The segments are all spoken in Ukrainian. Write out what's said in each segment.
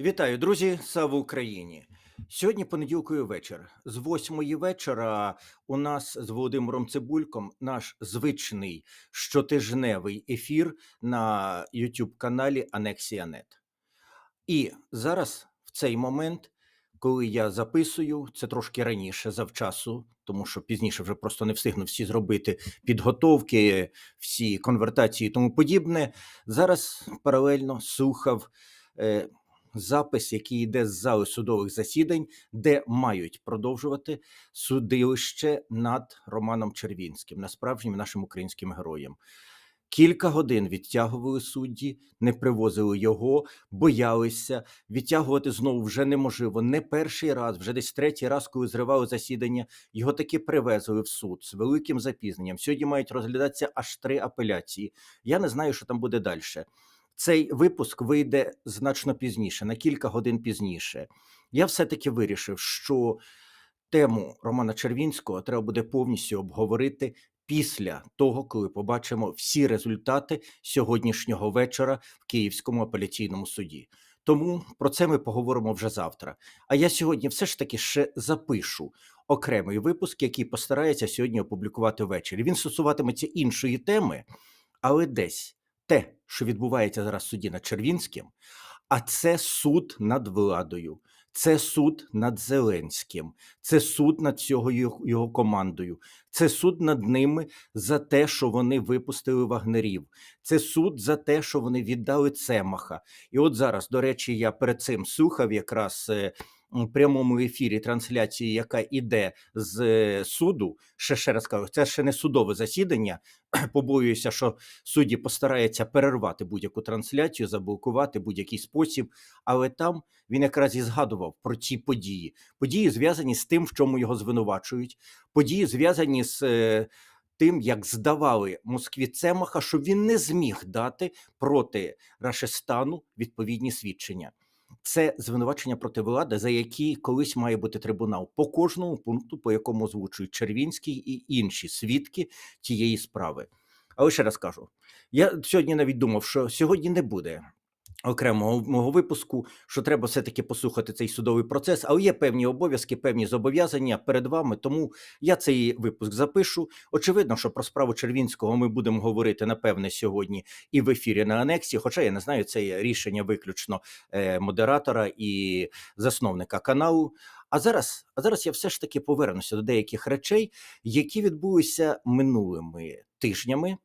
Вітаю, друзі! Слава Україні! Сьогодні понеділковий вечір. З восьмої вечора у нас з Володимиром Цибульком наш звичний щотижневий ефір на youtube каналі Анексія.нет. І зараз, в цей момент, коли я записую, це трошки раніше завчасу, тому що пізніше вже просто не встигну всі зробити підготовки, всі конвертації і тому подібне. Зараз паралельно слухав. Запис, який йде з зали судових засідань, де мають продовжувати судилище над Романом Червінським, насправжнім нашим українським героєм. Кілька годин відтягували судді, не привозили його, боялися. Відтягувати знову вже неможливо. Не перший раз, вже десь третій раз, коли зривали засідання, його таки привезли в суд з великим запізненням. Сьогодні мають розглядатися аж три апеляції. Я не знаю, що там буде далі. Цей випуск вийде значно пізніше, на кілька годин пізніше. Я все-таки вирішив, що тему Романа Червінського треба буде повністю обговорити після того, коли побачимо всі результати сьогоднішнього вечора в Київському апеляційному суді. Тому про це ми поговоримо вже завтра. А я сьогодні все ж таки ще запишу окремий випуск, який постарається сьогодні опублікувати ввечері. Він стосуватиметься іншої теми, але десь те, що відбувається зараз в суді над Червінським, а це суд над владою, це суд над Зеленським, це суд над цього його, командою, це суд над ними за те, що вони випустили вагнерів, це суд за те, що вони віддали Цемаха. І от зараз, до речі, я перед цим слухав якраз. Прямому ефірі трансляції, яка іде з е, суду, ще ще раз кажу, це ще не судове засідання. Побоююся, що судді постараються перервати будь-яку трансляцію, заблокувати будь-який спосіб. Але там він якраз і згадував про ці події. Події зв'язані з тим, в чому його звинувачують, події зв'язані з. е, Тим, як здавали Москві Цемаха, що він не зміг дати проти Рашестану відповідні свідчення. Це звинувачення проти влади, за які колись має бути трибунал по кожному пункту, по якому озвучують Червінський і інші свідки тієї справи. Але ще раз кажу: я сьогодні навіть думав, що сьогодні не буде окремого мого випуску, що треба все-таки послухати цей судовий процес, але є певні обов'язки, певні зобов'язання перед вами. Тому я цей випуск запишу. Очевидно, що про справу Червінського ми будемо говорити напевне сьогодні і в ефірі на анексі. Хоча я не знаю, це є рішення виключно е, модератора і засновника каналу. А зараз, а зараз я все ж таки повернуся до деяких речей, які відбулися минулими тижнями.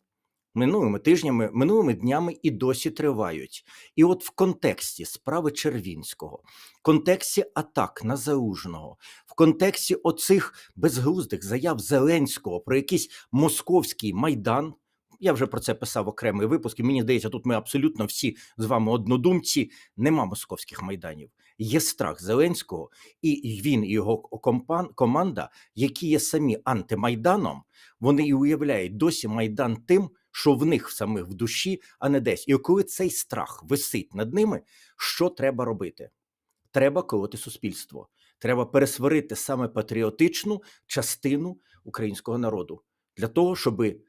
Минулими тижнями, минулими днями і досі тривають. І от в контексті справи Червінського, в контексті атак на Залужного, в контексті оцих безглуздих заяв Зеленського про якийсь московський майдан. Я вже про це писав окремий випуск, і мені здається, тут ми абсолютно всі з вами однодумці. Нема московських майданів. Є страх Зеленського, і він і його компан, команда, які є самі антимайданом, вони і уявляють досі майдан тим, що в них самих в душі, а не десь. І коли цей страх висить над ними, що треба робити? Треба колоти суспільство. Треба пересварити саме патріотичну частину українського народу для того, щоби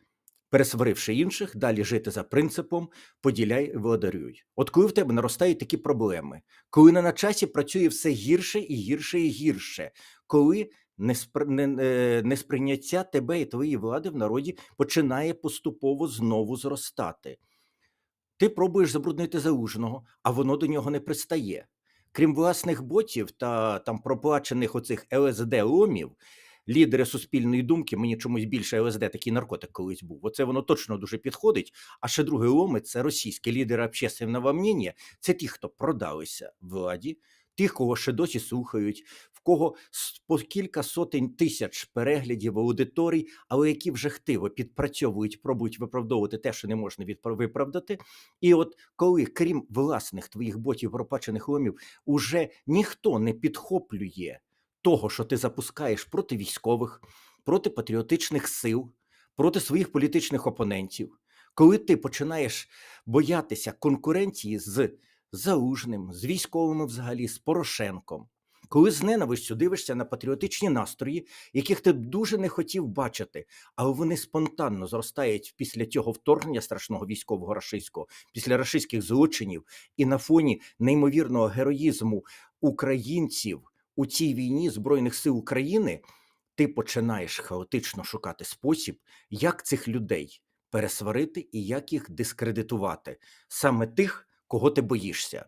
пересваривши інших, далі жити за принципом поділяй і владарюй. От коли в тебе наростають такі проблеми, коли не на часі працює все гірше і гірше і гірше, коли неспр... е, несприйняття тебе і твоєї влади в народі починає поступово знову зростати. Ти пробуєш забруднити залужного, а воно до нього не пристає. Крім власних ботів та там проплачених оцих ЛСД-ломів, лідери суспільної думки, мені чомусь більше ЛСД такий наркотик колись був. Оце воно точно дуже підходить. А ще другий ломи це російські лідери общественного мнення. Це ті, хто продалися владі, тих, кого ще досі слухають, в кого по кілька сотень тисяч переглядів аудиторій, але які вже хтиво підпрацьовують, пробують виправдовувати те, що не можна виправдати. І от коли, крім власних твоїх ботів, пропачених ломів, уже ніхто не підхоплює того, що ти запускаєш проти військових, проти патріотичних сил, проти своїх політичних опонентів, коли ти починаєш боятися конкуренції з Залужним, з військовими взагалі, з Порошенком, коли з ненавистю дивишся на патріотичні настрої, яких ти дуже не хотів бачити, але вони спонтанно зростають після цього вторгнення страшного військового рашистського, після рашистських злочинів, і на фоні неймовірного героїзму українців у цій війні Збройних сил України, ти починаєш хаотично шукати спосіб, як цих людей пересварити і як їх дискредитувати, саме тих, кого ти боїшся.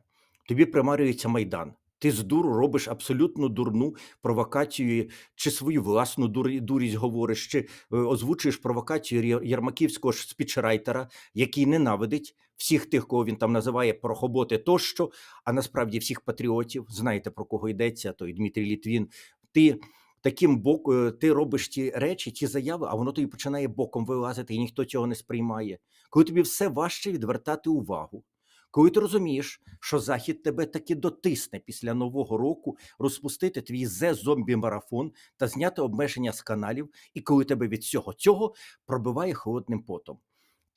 Тобі примарюється майдан. Ти з дуру робиш абсолютно дурну провокацію, чи свою власну дурість говориш, чи е, озвучуєш провокацію Єрмаківського спічрайтера, який ненавидить всіх тих, кого він там називає порохоботи тощо, а насправді всіх патріотів. Знаєте про кого йдеться, той Дмитрій Літвін. Ти таким боком ти робиш ті речі, ті заяви, а воно тобі починає боком вилазити, і ніхто цього не сприймає. Коли тобі все важче відвертати увагу. Коли ти розумієш, що Захід тебе таки дотисне після Нового року розпустити твій зе-зомбі-марафон та зняти обмеження з каналів, і коли тебе від всього цього пробиває холодним потом.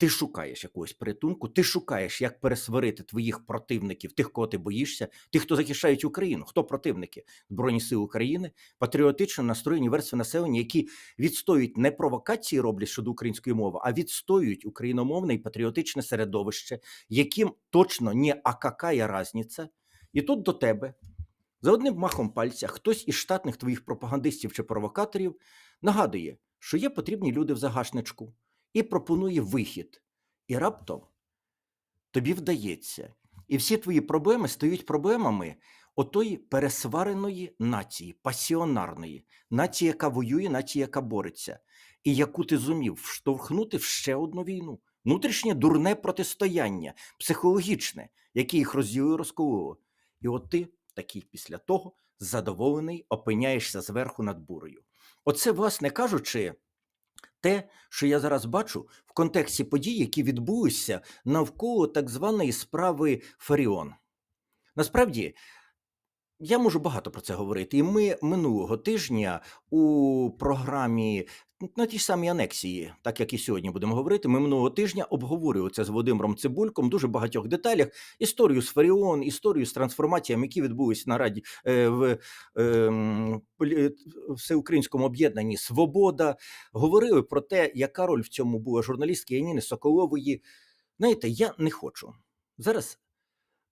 Ти шукаєш якогось порятунку, ти шукаєш, як пересварити твоїх противників, тих, кого ти боїшся, тих, хто захищають Україну. Хто противники? Збройні сили України, патріотично настроєні верстви населення, які відстоюють не провокації роблять щодо української мови, а відстоюють україномовне і патріотичне середовище, яким точно не а разниця. І тут до тебе за одним махом пальця хтось із штатних твоїх пропагандистів чи провокаторів нагадує, що є потрібні люди в загашничку, і пропонує вихід. І раптом тобі вдається. І всі твої проблеми стають проблемами отої пересвареної нації, пасіонарної, нації, яка воює, нації, яка бореться, і яку ти зумів вштовхнути в ще одну війну. Внутрішнє дурне протистояння, психологічне, яке їх розділило, розкололо. І от ти, такий після того, задоволений, опиняєшся зверху над бурою. Оце, власне кажучи, те, що я зараз бачу в контексті подій, які відбулися навколо так званої справи Фаріон. Насправді, я можу багато про це говорити. І ми минулого тижня у програмі на тій ж самій анексії, так як і сьогодні будемо говорити, ми минулого тижня обговорювали це з Володимиром Цибульком дуже багатьох деталях. Історію з Фаріон, історію з трансформаціями, які відбулися на раді е, в е, всеукраїнському об'єднанні Свобода. Говорили про те, яка роль в цьому була журналістки Яніни Соколової. Знаєте, я не хочу зараз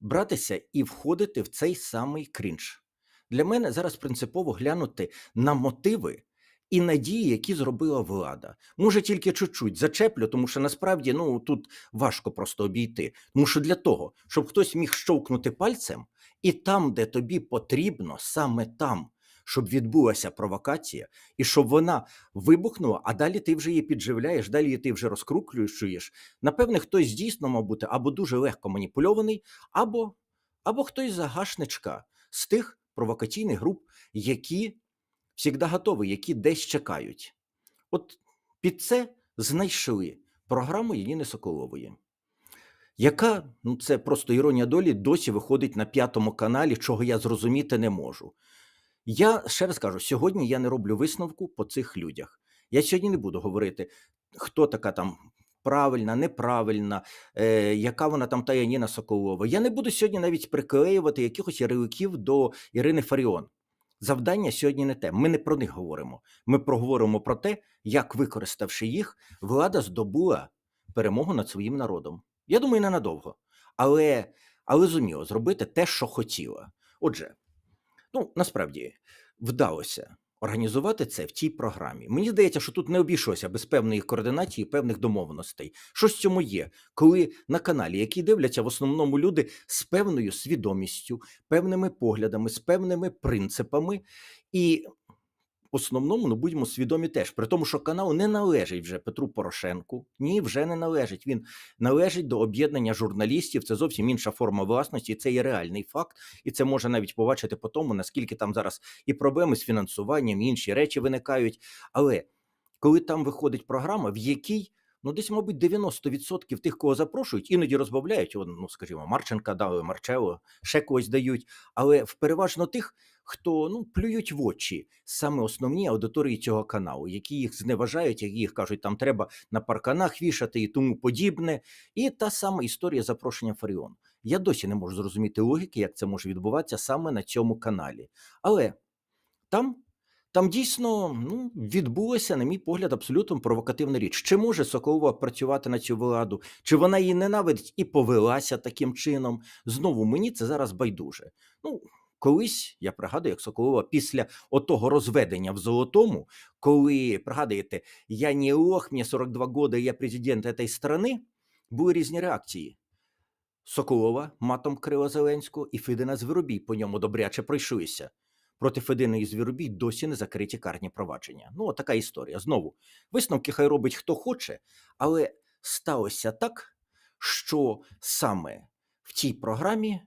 братися і входити в цей самий крінж. Для мене зараз принципово глянути на мотиви і надії, які зробила влада. Може, тільки чуть-чуть зачеплю, тому що насправді ну тут важко просто обійти. Тому що для того, щоб хтось міг щовкнути пальцем, і там, де тобі потрібно, саме там, щоб відбулася провокація, і щоб вона вибухнула, а далі ти вже її підживляєш, далі ти вже розкручуєш. Напевне, хтось дійсно мав бути або дуже легко маніпульований, або, або хтось загашничка з тих провокаційних груп, які завжди готові, які десь чекають. От під це знайшли програму Єніни Соколової, яка, ну це просто іронія долі, досі виходить на п'ятому каналі, чого я зрозуміти не можу. Я ще раз кажу, сьогодні я не роблю висновку по цих людях. Я сьогодні не буду говорити, хто така там правильна, неправильна, е, яка вона там та Яніна Соколова. Я не буду сьогодні навіть приклеювати якихось ярликів до Ірини Фаріон. Завдання сьогодні не те. Ми не про них говоримо. Ми проговоримо про те, як, використавши їх, влада здобула перемогу над своїм народом. Я думаю, ненадовго. Але, але зуміло зробити те, що хотіла. Отже, ну насправді вдалося організувати це в тій програмі. Мені здається, що тут не обійшлося без певної координації, певних домовленостей. Що з цьому є, коли на каналі, який дивляться в основному люди з певною свідомістю, певними поглядами, з певними принципами, і основному ну будьмо свідомі теж, при тому, що канал не належить вже Петру Порошенку. Ні, вже не належить. Він належить до об'єднання журналістів. Це зовсім інша форма власності. Це є реальний факт, і це можна навіть побачити по тому, наскільки там зараз і проблеми з фінансуванням, і інші речі виникають. Але коли там виходить програма, в якій ну десь, мабуть, 90% тих, кого запрошують, іноді розбавляють. Ну, скажімо, Марченка дали, Марчело, ще когось дають. Але переважно тих, хто ну плюють в очі саме основні аудиторії цього каналу, які їх зневажають, які їх кажуть, там треба на парканах вішати і тому подібне. І та сама історія запрошення Фаріон. Я досі не можу зрозуміти логіки, як це може відбуватися саме на цьому каналі. Але там, там дійсно ну, відбулася, на мій погляд, абсолютно провокативна річ. Чи може Соколова працювати на цю владу, чи вона її ненавидить і повелася таким чином? Знову мені це зараз байдуже. Ну, колись я пригадую, як Соколова після отого розведення в золотому, коли пригадуєте, я не лох, мені 42 года, я президент цієї країни, були різні реакції. Соколова матом крила Зеленського і Федина Звіробій по ньому добряче пройшлися. Проти Федини і Звіробій досі не закриті карні провадження. Ну, така історія. Знову, висновки хай робить хто хоче, але сталося так, що саме в цій програмі,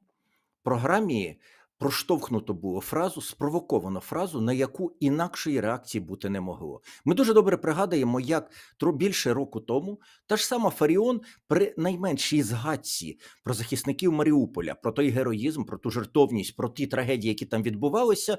програмі проштовхнуто було фразу, спровоковано фразу, на яку інакшої реакції бути не могло. Ми дуже добре пригадуємо, як більше року тому та ж сама Фаріон при найменшій згадці про захисників Маріуполя, про той героїзм, про ту жертовність, про ті трагедії, які там відбувалися.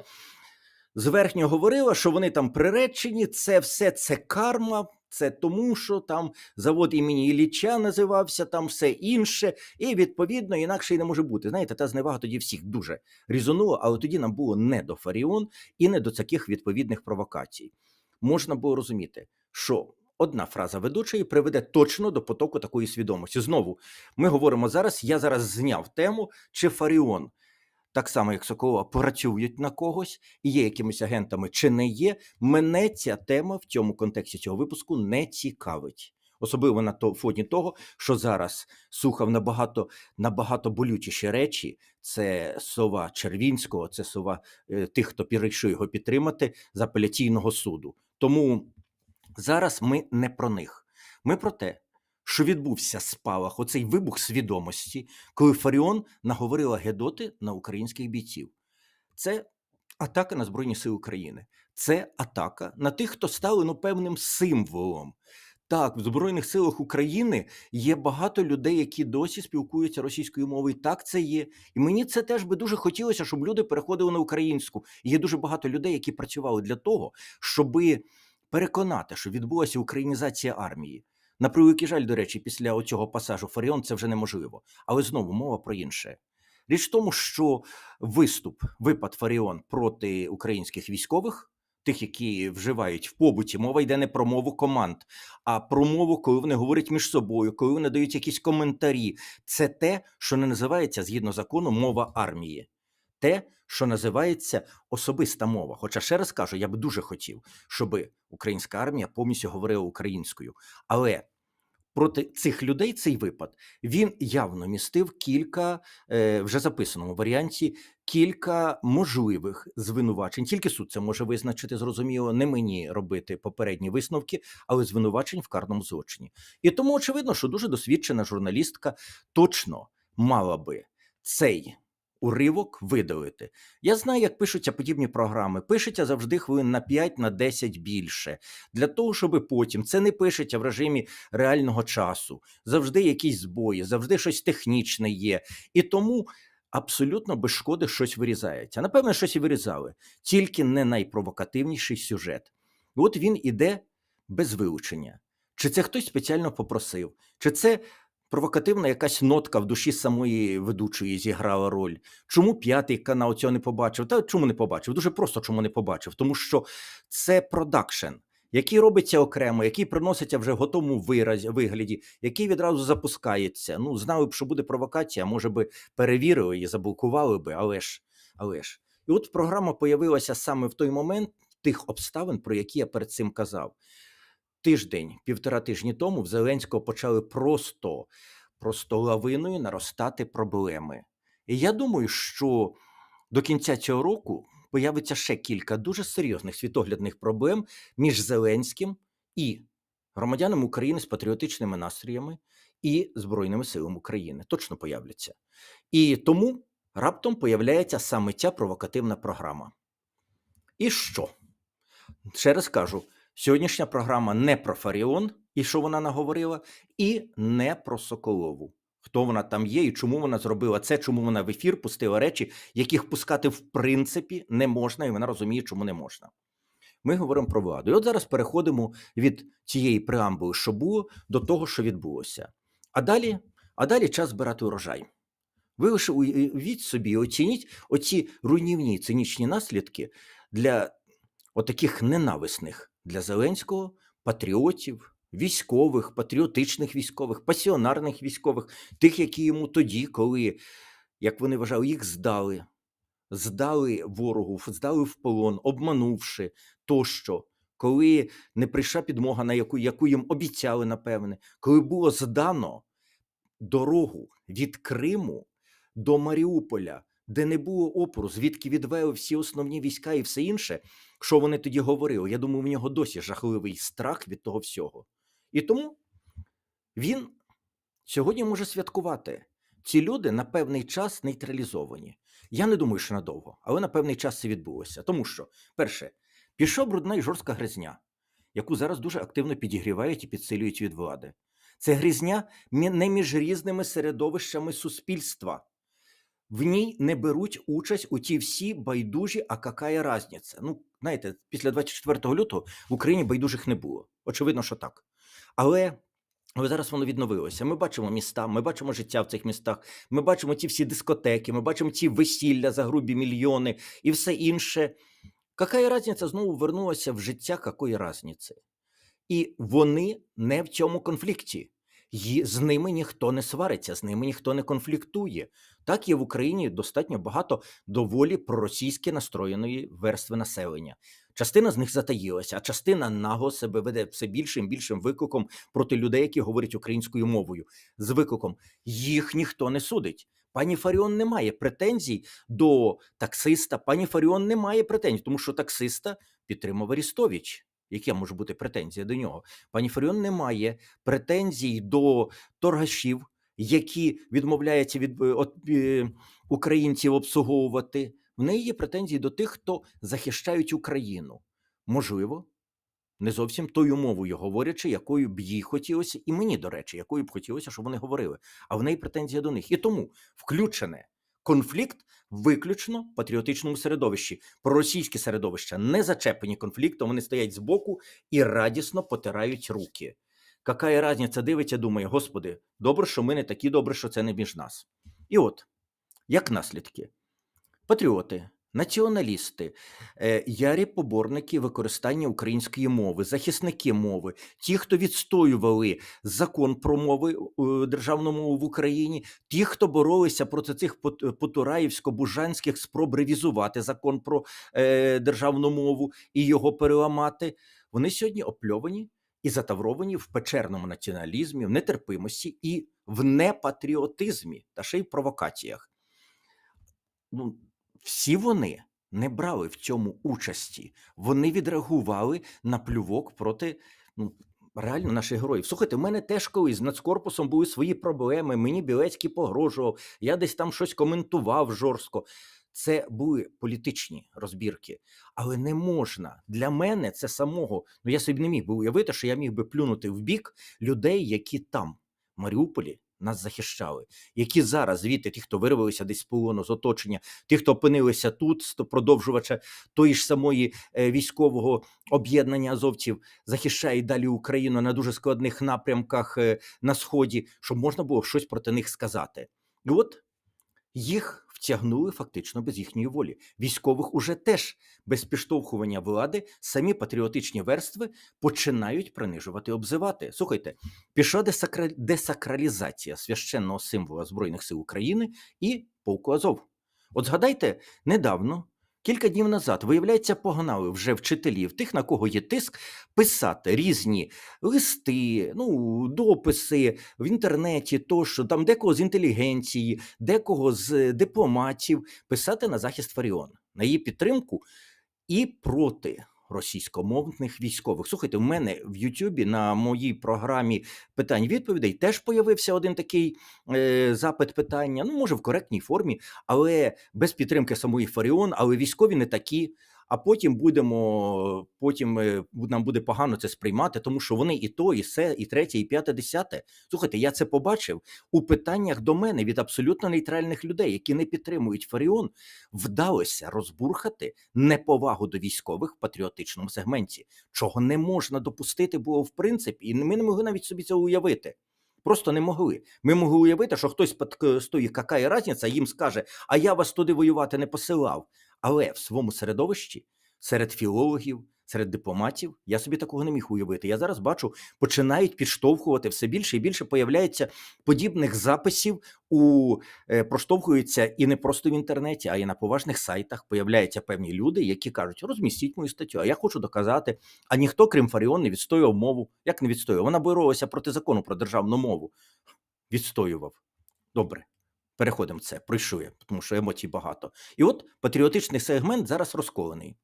Зверхньо говорила, що вони там приречені, це все це карма, це тому, що там завод імені Ілліча називався, там все інше, і відповідно інакше й не може бути. Знаєте, та зневага тоді всіх дуже різонула, але тоді нам було не до Фаріон і не до таких відповідних провокацій. Можна було розуміти, що одна фраза ведучої приведе точно до потоку такої свідомості. Знову ми говоримо зараз. Я зараз зняв тему, чи Фаріон. Так само, як Соколова, працюють на когось і є якимись агентами чи не є. Мене ця тема в цьому контексті цього випуску не цікавить. Особливо на то фоні того, що зараз слухав набагато набагато болючіші речі. Це сова Червінського, це сова е, тих, хто перейшов його підтримати з апеляційного суду. Тому зараз ми не про них. Ми про те, що відбувся спалах, оцей вибух свідомості, коли Фаріон наговорила Гедоти на українських бійців. Це атака на Збройні Сили України. Це атака на тих, хто стали ну, певним символом. Так, в Збройних силах України є багато людей, які досі спілкуються російською мовою. Так, це є. І мені це теж би дуже хотілося, щоб люди переходили на українську. І є дуже багато людей, які працювали для того, щоби переконати, що відбулася українізація армії. На превеликий жаль, до речі, після оцього пасажу Фаріон це вже неможливо. Але знову мова про інше. Річ в тому, що виступ, випад Фаріон проти українських військових, тих, які вживають в побуті, мова йде не про мову команд, а про мову, коли вони говорять між собою, коли вони дають якісь коментарі. Це те, що не називається згідно закону мова армії. Те, що називається особиста мова. Хоча ще раз кажу, я би дуже хотів, щоб українська армія повністю говорила українською. Але проти цих людей цей випад він явно містив кілька е, вже записаному варіанті, кілька можливих звинувачень. Тільки суд це може визначити, зрозуміло, не мені робити попередні висновки, але звинувачень в карному злочині. І тому очевидно, що дуже досвідчена журналістка точно мала би цей уривок видалити. Я знаю, як пишуться подібні програми. Пишеться завжди хвилин на 5 на 10 більше. Для того, щоб потім це не пишеться в режимі реального часу. Завжди якісь збої, завжди щось технічне є. І тому. Абсолютно без шкоди щось вирізається. Напевно, щось і вирізали, тільки не найпровокативніший сюжет. От він іде без вилучення. Чи це хтось спеціально попросив, чи це провокативна якась нотка в душі самої ведучої зіграла роль. Чому п'ятий канал цього не побачив? Та чому не побачив? Дуже просто чому не побачив, тому що це продакшн. Який робиться окремо, який приноситься вже в готовому виразі, вигляді, який відразу запускається. Ну, знали б, що буде провокація, може би перевірили і заблокували би, але ж, але ж. І от програма появилася саме в той момент тих обставин, про які я перед цим казав тиждень, півтора тижні тому в Зеленського почали просто, просто лавиною наростати проблеми. І я думаю, що до кінця цього року появиться ще кілька дуже серйозних світоглядних проблем між Зеленським і громадянами України з патріотичними настроями і Збройними силами України. Точно появляться. І тому раптом появляється саме ця провокативна програма. І що? Ще раз кажу: Сьогоднішня програма не про Фаріон і що вона наговорила, і не про Соколову. Хто вона там є і чому вона зробила це, чому вона в ефір пустила речі, яких пускати в принципі не можна, і вона розуміє, чому не можна. Ми говоримо про владу. І от зараз переходимо від цієї преамбули, що було, до того, що відбулося. А далі, а далі час збирати урожай. Ви лише уявіть собі, оцініть оці руйнівні цинічні наслідки для отаких ненависних для Зеленського патріотів, військових, патріотичних військових, пасіонарних військових, тих, які йому тоді, коли, як вони вважали, їх здали, здали ворогу, здали в полон, обманувши тощо, коли не прийшла підмога, на яку, яку їм обіцяли, напевне, коли було здано дорогу від Криму до Маріуполя, де не було опору, звідки відвели всі основні війська і все інше, що вони тоді говорили. Я думаю, в нього досі жахливий страх від того всього. І тому він сьогодні може святкувати. Ці люди на певний час нейтралізовані. Я не думаю, що надовго, але на певний час це відбулося. Тому що, перше, пішов брудна і жорстка гризня, яку зараз дуже активно підігрівають і підсилюють від влади. Це грізня не між різними середовищами суспільства. В ній не беруть участь у ті всі байдужі, а какая разниця? Ну, знаєте, після 24 лютого в Україні байдужих не було. Очевидно, що так. Але, але зараз воно відновилося. Ми бачимо міста, ми бачимо життя в цих містах, ми бачимо ті всі дискотеки, ми бачимо ці весілля за грубі мільйони і все інше. Какая разниця знову вернулася в життя, какої разниці? І вони не в цьому конфлікті. З ними ніхто не свариться, з ними ніхто не конфліктує. Так є в Україні достатньо багато доволі проросійськи настроєної верстви населення. Частина з них затаїлася, а частина наго себе веде все більшим більшим викликом проти людей, які говорять українською мовою. З викликом їх ніхто не судить. Пані Фаріон не має претензій до таксиста. Пані Фаріон не має претензій, тому що таксиста підтримав Арістович. Яка може бути претензія до нього? Пані Фаріон не має претензій до торгашів, які відмовляються від е, е, українців обслуговувати. В неї є претензії до тих, хто захищають Україну. Можливо, не зовсім тою мовою говорячи, якою б їй хотілося, і мені, до речі, якою б хотілося, щоб вони говорили. А в неї претензія до них. І тому включене конфлікт виключно в патріотичному середовищі. Проросійське середовища не зачеплені конфліктом, вони стоять збоку і радісно потирають руки. Какая разниця дивиться, думає, господи, добре, що ми не такі, добре, що це не між нас. І от, як наслідки, патріоти, націоналісти, е, ярі поборники використання української мови, захисники мови, ті, хто відстоювали закон про мови е, державну мову в Україні, ті, хто боролися проти цих потураївсько-бужанських спроб ревізувати закон про е, державну мову і його переламати, вони сьогодні опльовані і затавровані в печерному націоналізмі, в нетерпимості і в непатріотизмі та ще й в провокаціях. Ну, всі вони не брали в цьому участі. Вони відреагували на плювок проти ну, реально наших героїв. Слухайте, в мене теж колись з нацкорпусом були свої проблеми. Мені Білецький погрожував, я десь там щось коментував жорстко. Це були політичні розбірки, але не можна для мене це самого. Ну я собі не міг би уявити, що я міг би плюнути в бік людей, які там, в Маріуполі, нас захищали, які зараз звідти, ті, хто вирвалися десь з полону з оточення, ті, хто опинилися тут, продовжувача тої ж самої е, військового об'єднання азовців, захищають далі Україну на дуже складних напрямках е, на сході, щоб можна було щось проти них сказати. І от їх втягнули фактично без їхньої волі. Військових уже теж без підштовхування влади самі патріотичні верстви починають принижувати, обзивати. Слухайте, пішла десакра... десакралізація священного символа Збройних сил України і полку Азов. От згадайте, недавно, кілька днів назад, виявляється, погнали вже вчителів, тих, на кого є тиск, писати різні листи, ну, дописи в інтернеті, тощо, там декого з інтелігенції, декого з дипломатів, писати на захист Фаріон, на її підтримку і проти російськомовних військових. Слухайте, в мене в Ютубі на моїй програмі питань відповідей теж появився один такий е, запит питання. Ну, може, в коректній формі, але без підтримки самої Фаріон, але військові не такі. А потім будемо, потім нам буде погано це сприймати, тому що вони і то, і все, і третє, і п'яте, десяте. Слухайте, я це побачив у питаннях до мене від абсолютно нейтральних людей, які не підтримують Фаріон. Вдалося розбурхати неповагу до військових в патріотичному сегменті, чого не можна допустити було в принципі, і ми не могли навіть собі це уявити. Просто не могли. Ми могли уявити, що хтось під- стоїть, яка разниця, їм скаже, а я вас туди воювати не посилав. Але в своєму середовищі, серед філологів, серед дипломатів, я собі такого не міг уявити. Я зараз бачу, починають підштовхувати все більше і більше появляється подібних записів у е, проштовхуються і не просто в інтернеті, а й на поважних сайтах. Появляються певні люди, які кажуть: розмістіть мою статтю. А я хочу доказати. А ніхто, крім Фаріон, не відстоював мову. Як не відстоював? Вона боролася проти закону про державну мову. Відстоював. Добре. Переходимо це, пройшов я, тому що емоцій багато. І от патріотичний сегмент зараз розколений.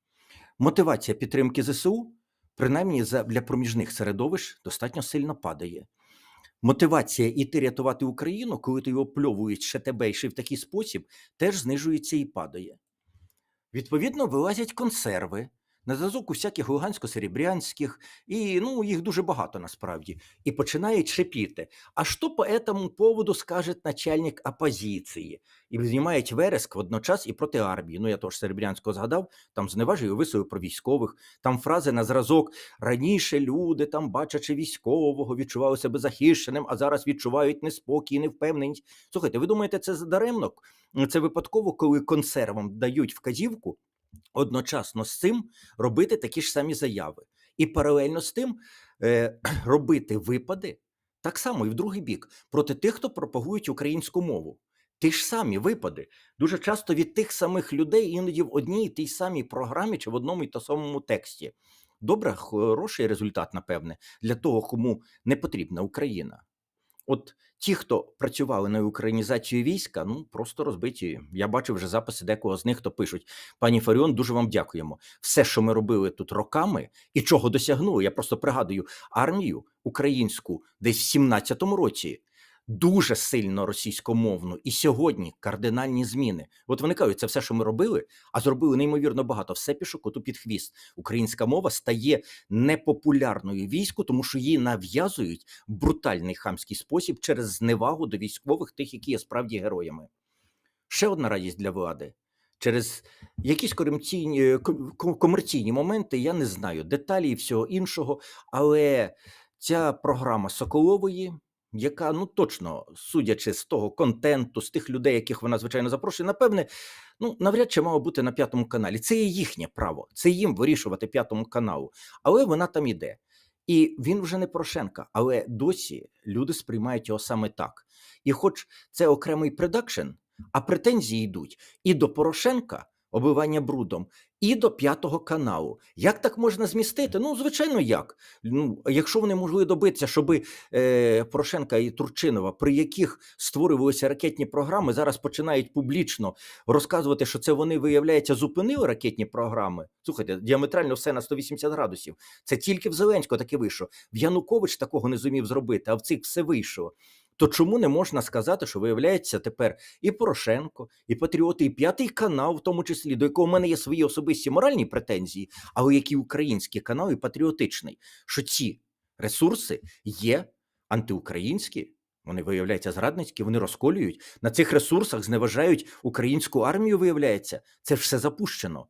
Мотивація підтримки ЗСУ, принаймні для проміжних середовищ, достатньо сильно падає. Мотивація іти рятувати Україну, коли ти його пльовують ще тебе і ще в такий спосіб, теж знижується і падає. Відповідно, вилазять консерви на зв'язок усяких лугансько-серебрянських, і ну, їх дуже багато насправді, і починають шипіти. А що по этому поводу скаже начальник опозиції? І знімають вереск водночас і проти армії. Ну, я теж Серебрянського згадав, там зневажив висловив про військових, там фрази на зразок раніше люди, там, бачачи військового, відчували себе захищеним, а зараз відчувають неспокій, невпевненість. Слухайте, ви думаєте, це даремно? Це випадково, коли консервам дають вказівку одночасно з цим робити такі ж самі заяви. І паралельно з тим е, робити випади так само і в другий бік проти тих, хто пропагують українську мову. Ті ж самі випади дуже часто від тих самих людей, іноді в одній і тій самій програмі чи в одному і тому самому тексті. Добре, хороший результат, напевне, для того, кому не потрібна Україна. От ті, хто працювали на українізацію війська, ну просто розбиті. Я бачив вже записи декого з них, хто пишуть: пані Фаріон, дуже вам дякуємо. Все, що ми робили тут роками, і чого досягнули. Я просто пригадую армію українську десь в 17-му році. Дуже сильно російськомовну, і сьогодні кардинальні зміни. От вони кажуть, це все, що ми робили, а зробили неймовірно багато. Все пішло коту під хвіст. Українська мова стає непопулярною війську, тому що її нав'язують в брутальний хамський спосіб через зневагу до військових, тих, які є справді героями. Ще одна радість для влади. Через якісь ком- комерційні моменти, я не знаю деталі і всього іншого, але ця програма Соколової, яка ну точно, судячи з того контенту, з тих людей, яких вона звичайно запрошує, напевне, ну навряд чи мала бути на п'ятому каналі. Це є їхнє право, це їм вирішувати п'ятому каналу, але вона там іде. І він вже не Порошенка, але досі люди сприймають його саме так. І хоч це окремий продакшн, а претензії йдуть і до Порошенка, обивання брудом, і до п'ятого каналу. Як так можна змістити? Ну, звичайно, як. Ну, якщо вони могли добитися, щоб е, Порошенка і Турчинова, при яких створювалися ракетні програми, зараз починають публічно розказувати, що це вони, виявляється, зупинили ракетні програми. Слухайте, діаметрально все на 180 градусів. Це тільки в Зеленського таке вийшло. В Янукович такого не зумів зробити, а в цих все вийшло. То чому не можна сказати, що виявляється тепер і Порошенко, і Патріоти, і п'ятий канал, в тому числі, до якого в мене є свої особисті моральні претензії, але який український канал і патріотичний, що ці ресурси є антиукраїнські, вони виявляються зрадницькі, вони розколюють на цих ресурсах, зневажають українську армію. Виявляється, це все запущено.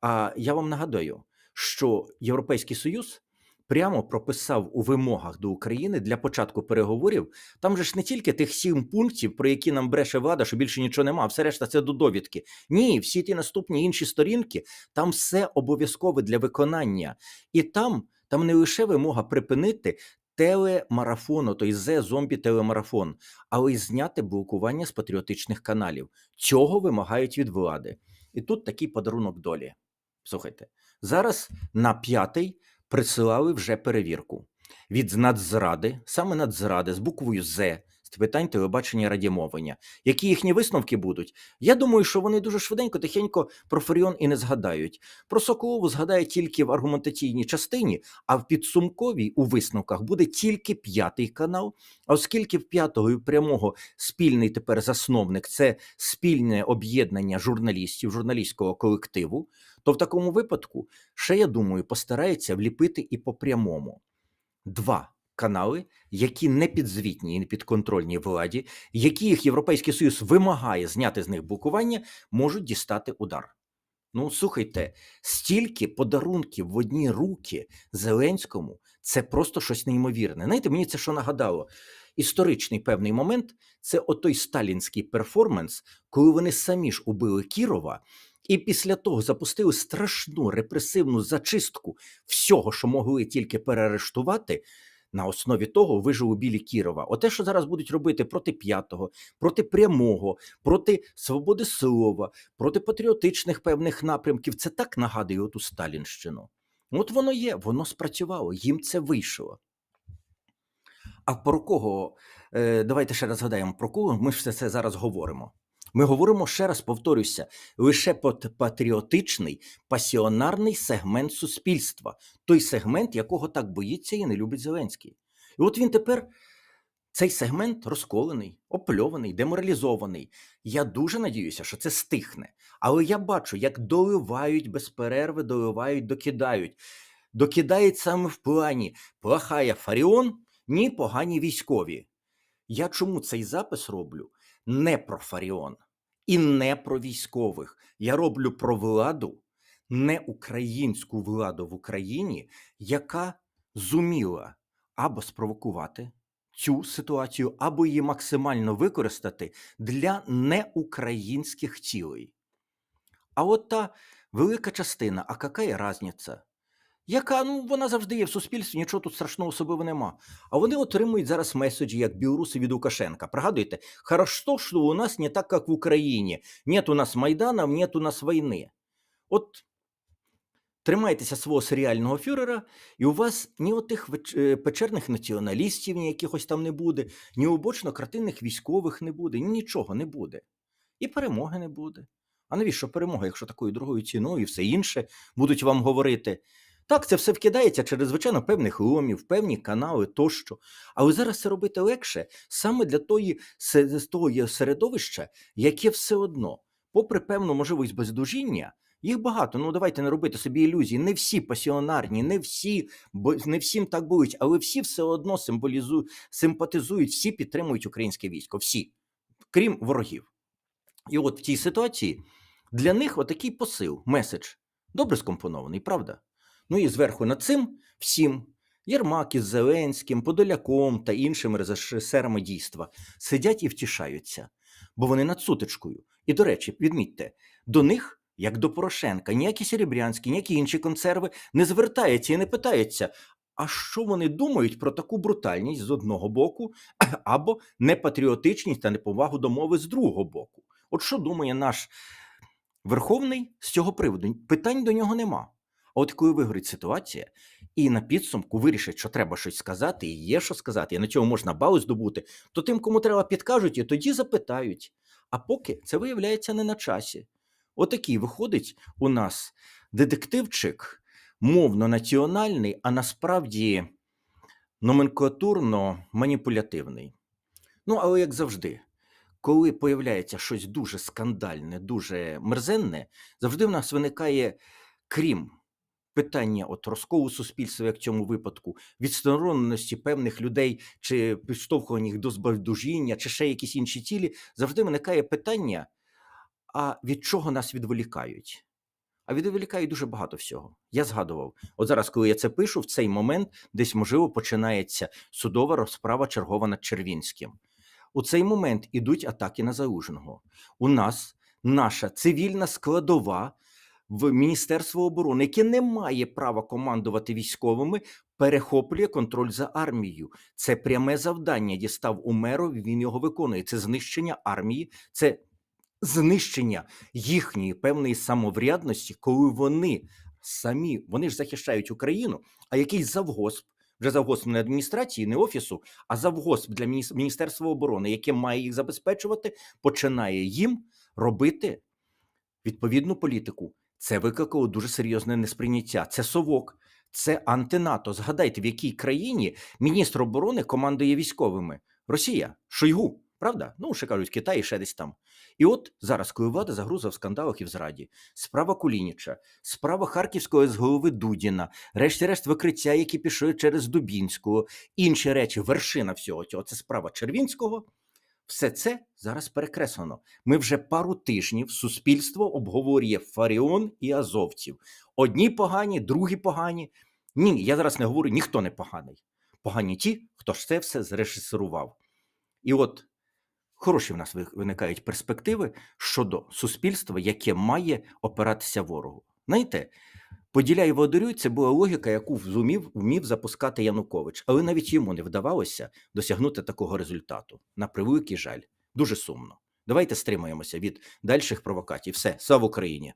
А я вам нагадаю, що Європейський Союз прямо прописав у вимогах до України для початку переговорів. Там же ж не тільки тих сім пунктів, про які нам бреше влада, що більше нічого нема, все решта це до довідки. Ні, всі ті наступні інші сторінки, там все обов'язкове для виконання. І там, там не лише вимога припинити. Телемарафон, той зе зомбі телемарафон, але й зняти блокування з патріотичних каналів. Цього вимагають від влади. І тут такий подарунок долі. Слухайте, зараз на п'ятий присилали вже перевірку від Нацзради, саме Нацзради з буквою З з питань телебачення радіомовлення. Які їхні висновки будуть? Я думаю, що вони дуже швиденько, тихенько про Фаріон і не згадають. Про Соколову згадають тільки в аргументаційній частині, а в підсумковій у висновках буде тільки п'ятий канал. А оскільки в п'ятого і прямого спільний тепер засновник це спільне об'єднання журналістів, журналістського колективу, то в такому випадку ще я думаю, постарається вліпити і по прямому два канали, які не підзвітні і не підконтрольні владі, які їх Європейський Союз вимагає зняти з них блокування, можуть дістати удар. Ну, слухайте, стільки подарунків в одні руки Зеленському це просто щось неймовірне. Знаєте, мені це що нагадало? історичний певний момент це отой сталінський перформанс, коли вони самі ж убили Кірова. І після того запустили страшну репресивну зачистку всього, що могли тільки переарештувати, на основі того вижили білі Кірова. Оте, що зараз будуть робити проти п'ятого, проти прямого, проти свободи слова, проти патріотичних певних напрямків, це так нагадує оту Сталінщину. От воно є, воно спрацювало, їм це вийшло. А про кого? Е, давайте ще раз згадаємо, про кого ми все це зараз говоримо. Ми говоримо ще раз, повторюся, лише пат- патріотичний, пасіонарний сегмент суспільства, той сегмент, якого так боїться і не любить Зеленський. І от він тепер, цей сегмент розколений, опльований, деморалізований. Я дуже надіюся, що це стихне. Але я бачу, як доливають без перерви, доливають, докидають. Докидають саме в плані плахає Фаріон, ні погані військові. Я чому цей запис роблю? Не про Фаріон і не про військових. Я роблю про владу, не українську владу в Україні, яка зуміла або спровокувати цю ситуацію, або її максимально використати для неукраїнських цілей. А от та велика частина, а яка різниця? Яка ну вона завжди є в суспільстві, нічого тут страшного особливо нема. А вони отримують зараз меседжі, як білоруси від Лукашенка. Пригадуєте, хорошо, що у нас не так, як в Україні. Нет у нас Майданів, нет у нас війни. От тримайтеся свого серіального фюрера, і у вас ні отих е, печерних націоналістів, ні якихось там не буде, ні обочно-картинних військових не буде, ні нічого не буде. І перемоги не буде. А навіщо перемога, якщо такою другою ціною і все інше будуть вам говорити? Так, це все вкидається через, звичайно, певних ломів, певні канали тощо. Але зараз це робити легше саме для тої, з того середовища, яке все одно, попри певну можливість бездужіння, їх багато. Ну давайте не робити собі ілюзій. Не всі пасіонарні, не всі, не всім так будуть, але всі все одно символізують, симпатизують, всі підтримують українське військо. Всі, крім ворогів. І от в тій ситуації для них отакий посил, меседж добре скомпонований, правда? Ну і зверху над цим всім Єрмак із Зеленським, Подоляком та іншими режисерами дійства сидять і втішаються, бо вони над сутичкою. І, до речі, відмітьте, до них, як до Порошенка, ніякі серебрянські, ніякі інші консерви не звертаються і не питаються, а що вони думають про таку брутальність з одного боку, або непатріотичність та неповагу до мови з другого боку. От що думає наш Верховний з цього приводу? Питань до нього нема. От коли вигорить ситуація, і на підсумку вирішать, що треба щось сказати, і є що сказати, і на цьому можна бали здобути, то тим, кому треба, підкажуть, і тоді запитають. А поки це виявляється не на часі. Отакий виходить у нас детективчик, мовно-національний, а насправді номенклатурно маніпулятивний. Ну, але як завжди, коли появляється щось дуже скандальне, дуже мерзенне, завжди в нас виникає, крім питання от розколу суспільства, як в цьому випадку, відстороненості певних людей чи підштовхування їх до збальдужіння, чи ще якісь інші цілі, завжди виникає питання: а від чого нас відволікають? А відволікають дуже багато всього. Я згадував, от зараз, коли я це пишу, в цей момент десь, можливо, починається судова розправа чергова над Червінським. У цей момент ідуть атаки на Залужного. У нас наша цивільна складова в Міністерство оборони, яке не має права командувати військовими, перехоплює контроль за армією. Це пряме завдання дістав Умеров, він його виконує. Це знищення армії, це знищення їхньої певної самоврядності, коли вони самі вони ж захищають Україну, а якийсь завгосп. Вже завгосп не адміністрації, не офісу, а завгосп для Міністерства оборони, яке має їх забезпечувати, починає їм робити відповідну політику. Це викликало дуже серйозне несприйняття. Це совок, це антинато. Згадайте, в якій країні міністр оборони командує військовими? Росія, Шойгу, правда? Ну, ще кажуть, Китай і ще десь там. І от зараз, коли влада загруза в скандалах і в зраді, справа Кулініча, справа Харківського з голови Дудіна, решті-решт викриття, які пішли через Дубінського, інші речі, вершина всього цього. Це справа Червінського. Все це зараз перекреслено. Ми вже пару тижнів суспільство обговорює Фаріон і азовців. Одні погані, другі погані. Ні, я зараз не говорю, ніхто не поганий. Погані ті, хто ж це все зрежисерував. І от хороші в нас виникають перспективи щодо суспільства, яке має опиратися ворогу. Знаєте, поділяй водорюй це була логіка, яку зумів вмів запускати Янукович, але навіть йому не вдавалося досягнути такого результату. На превеликий жаль, дуже сумно. Давайте стримаємося від дальших провокацій. Все, слава Україні!